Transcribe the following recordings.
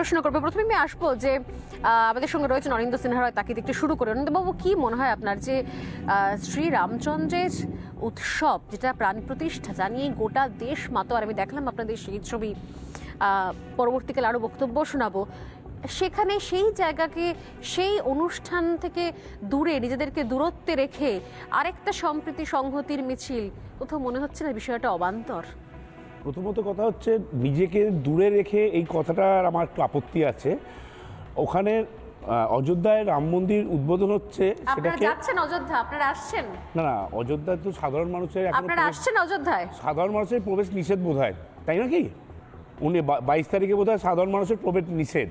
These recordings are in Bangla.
প্রশ্ন করব। প্রথমে আমি আসব যে আমাদের সঙ্গে রয়েছেন অরিন্দ সিনহা রায় তাকে একটু শুরু করে অরিন্দবাবু কি মনে হয় আপনার যে শ্রী রামচন্দ্রের উৎসব, যেটা প্রাণ প্রতিষ্ঠা জানিয়ে গোটা দেশ মাতো আর আমি দেখলাম আপনাদের সেই ছবি পরবর্তীকালে আরও বক্তব্য শোনাবো। সেখানে সেই জায়গাকে, সেই অনুষ্ঠান থেকে দূরে, নিজেদেরকে দূরত্বে রেখে আরেকটা সম্প্রীতি সংহতির মিছিল, কোথাও মনে হচ্ছে না বিষয়টা অবান্তর? প্রথমত কথা হচ্ছে নিজেকে দূরে রেখে এই কথাটার আমার একটু আপত্তি আছে। ওখানে অযোধ্যায় রাম মন্দির উদ্বোধন হচ্ছে সেটাকে যাচ্ছেন অযোধ্যা? আপনারা আসছেন? না না অযোধ্যায় তো সাধারণ মানুষের আপনারা আসছেন অযোধ্যায়? সাধারণ মানুষের প্রবেশ নিষেধ বোধ হয় তাই নাকি উনি বাইশ তারিখে বোধ হয় সাধারণ মানুষের প্রবেশ নিষেধ।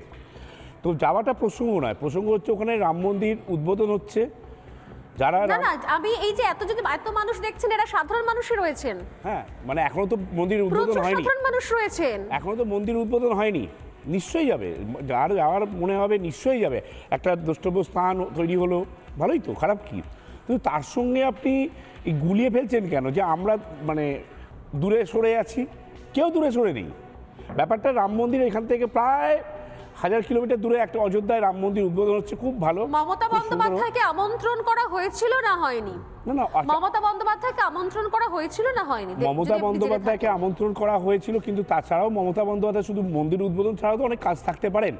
তো যাওয়াটা প্রসঙ্গ নয় প্রসঙ্গ হচ্ছে ওখানে রাম মন্দির উদ্বোধন হচ্ছে। যারা না না আমি এই যে এত যদি এত মানুষ দেখছেন এরা সাধারণ মানুষই রয়েছেন। হ্যাঁ মানে এখনও তো মন্দির উদ্বোধন হয়নি। সাধারণ মানুষ রয়েছেন। এখনও তো মন্দির উদ্বোধন হয়নি। নিশ্চয়ই যাবে। যার যাওয়ার মনে হবে নিশ্চয়ই যাবে। একটা দ্রষ্টব্য স্থান তৈরি হলো। ভালোই তো খারাপ কি? কিন্তু তার সঙ্গে আপনি গুলিয়ে ফেলছেন কেন? যে আমরা মানে দূরে সরে আছি? কেউ দূরে সরে নেই। ব্যাপারটা রাম মন্দির এখান থেকে প্রায় হাজার কিলোমিটার দূরে একটা অযোধ্যায় রাম মন্দির উদ্বোধন হচ্ছে খুব ভালো মমতা বন্দ্যোপাধ্যায়কে আমন্ত্রণ করা হয়েছিল না হয়নি? না না আচ্ছা, মমতা বন্দ্যোপাধ্যায়কে আমন্ত্রণ করা হয়েছিল না হয়নি? মমতা বন্দ্যোপাধ্যায়কে আমন্ত্রণ করা হয়েছিল কিন্তু তাছাড়াও মমতা বন্দ্যোপাধ্যায় শুধু মন্দির উদ্বোধন ছাড়াও তো অনেক কাজ থাকতে পারেন।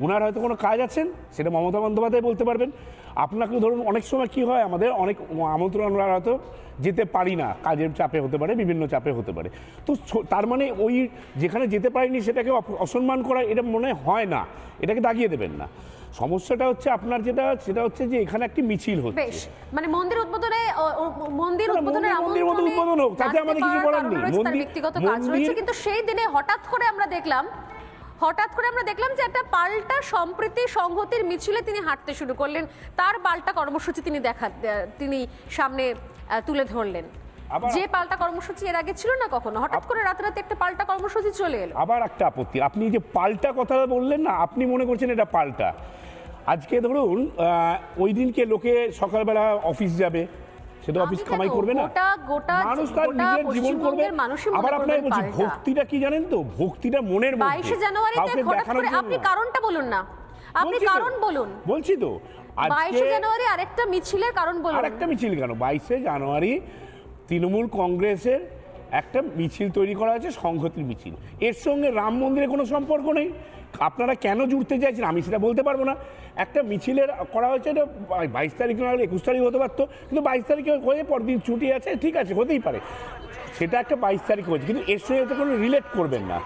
ওনার হয়তো কোনো কাজ আছেন? সেটা মমতা বন্দ্যোপাধ্যায় বলতে পারবেন। আপনাকে ধরুন অনেক সময় কি হয় আমাদের অনেক আমন্ত্রণ আমরা হয়তো যেতে পারি না কাজের চাপে হতে পারে বিভিন্ন চাপে হতে পারে। তো তার মানে ওই যেখানে যেতে পারিনি সেটাকে অসম্মান করা এটা মনে হয় না এটাকে দাগিয়ে দেবেন না। সমস্যাটা হচ্ছে আপনার যেটা সেটা হচ্ছে যে এখানে একটি মিছিল হচ্ছে। মানে মন্দির উদ্বোধনে মন্দির না, উদ্বোধনের মন্দির- উদ্বোধন হোক, তাতে আমাদের কিছু বলার নেই। মন্দির- ব্যক্তিগত কাজ রয়েছে কিন্তু সেই দিনে হঠাৎ করে আমরা দেখলাম হঠাৎ করে আমরা দেখলাম যে একটা পাল্টা সম্প্রীতি সংহতির মিছিলে তিনি হাঁটতে শুরু করলেন। তার পাল্টা কর্মসূচি তিনি দেখা তিনি সামনে তুলে ধরলেন। যে পাল্টা কর্মসূচি এর আগে ছিল না কখনো? হঠাৎ করে রাতারাতি একটা পাল্টা কর্মসূচি চলে এলো। আবার একটা আপত্তি। আপনি যে পাল্টা কথা বললেন না আপনি মনে করছেন এটা পাল্টা। আজকে ধরুন ওই দিনকে লোকে সকালবেলা অফিস যাবে সেটা অফিস কামাই করবে না। গোটা- গোটা- মানুষ তার নিজের জীবন করবে। আবার আপনাকে বলছি ভক্তিটা কি জানেন তো? ভক্তিটা মনের মধ্যে। বাইশে জানুয়ারিতে হঠাৎ করে আপনি কারণটা বলুন না। আপনি কারণ বলুন। বলছি তো। বাইশে আজকে জানুয়ারি আরেকটা মিছিলের কারণ বলুন। আর একটা মিছিল কেন? বাইশে জানুয়ারি তৃণমূল কংগ্রেসের একটা মিছিল তৈরি করা হয়েছে সংহতির মিছিল। এর সঙ্গে রাম মন্দিরের কোনো সম্পর্ক নেই। আপনারা কেন জুড়তে চাইছেন? আমি সেটা বলতে পারব না। একটা মিছিলের করা হয়েছে এটা বাইশ তারিখ না হলে একুশ তারিখ হতে পারতো। কিন্তু বাইশ তারিখে হয়ে পরদিন ছুটি আছে, ঠিক আছে, হতেই পারে। সেটা একটা বাইশ তারিখ হয়েছে, কিন্তু এর সঙ্গে তো কোনো রিলেট করবেন না।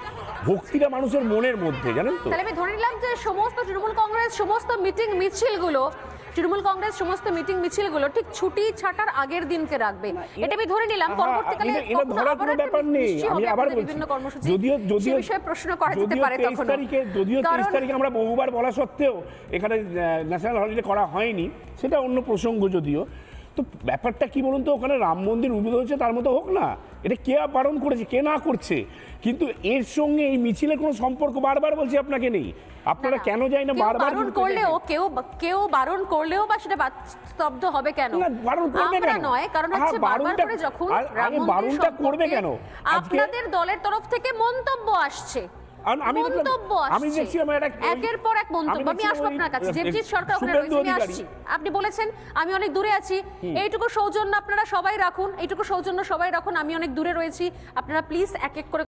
ভক্তিটা মানুষের মনের মধ্যে, জানেন তো? তাহলে আমি ধরে নিলাম যে সমস্ত তৃণমূল কংগ্রেস, সমস্ত মিটিং, মিছিলগুলো তৃণমূল কংগ্রেস সমস্ত মিটিং মিছিলগুলো ঠিক ছুটি ছাটার আগের দিনকে রাখবে। এটা আমি ধরে নিলাম পরবর্তীকালে এটা- কোনো একটা ব্যাপার নেই। আমি আবার বলছি যদিও যদিও বিষয়ে প্রশ্ন করা যেতে পারে তখন তারিখে যদিও তেইশ কারণ তারিখে আমরা বহুবার বলা সত্ত্বেও এখানে ন্যাশনাল হলিডে করা হয়নি। সেটা অন্য প্রসঙ্গ যদিও। তো ব্যাপারটা কি বলুন তো? ওখানে রাম মন্দির উদ্বোধন হচ্ছে তার মতো হোক না। এটা কে বারণ করেছে কে না করছে? কিন্তু এর সঙ্গে এই মিছিলের কোনো সম্পর্ক বারবার বলছি আপনাকে নেই। আপনারা কেন যাই না বারবার বারণ করলেও কেউ কেউ বারণ করলেও বা সেটা বাদ- স্তব্ধ হবে কেন? না, বারণ করবে কেন? নয় কারণ হচ্ছে বারবার করে যখন আগে মন্দির বারণটা করবে কেন? আপনাদের দলের তরফ থেকে মন্তব্য আসছে। আমি মন্তব্য আমি দেখছি আমার একের পর এক মন্তব্য। আমি আসব আপনার কাছে। দেবজিৎ সরকার ওখানে রয়েছে। আমি আসছি। আপনি বলেছেন আমি অনেক দূরে আছি। এইটুকু সৌজন্য আপনারা সবাই রাখুন। এইটুকু সৌজন্য সবাই রাখুন। আমি অনেক দূরে রয়েছি। আপনারা প্লিজ এক এক করে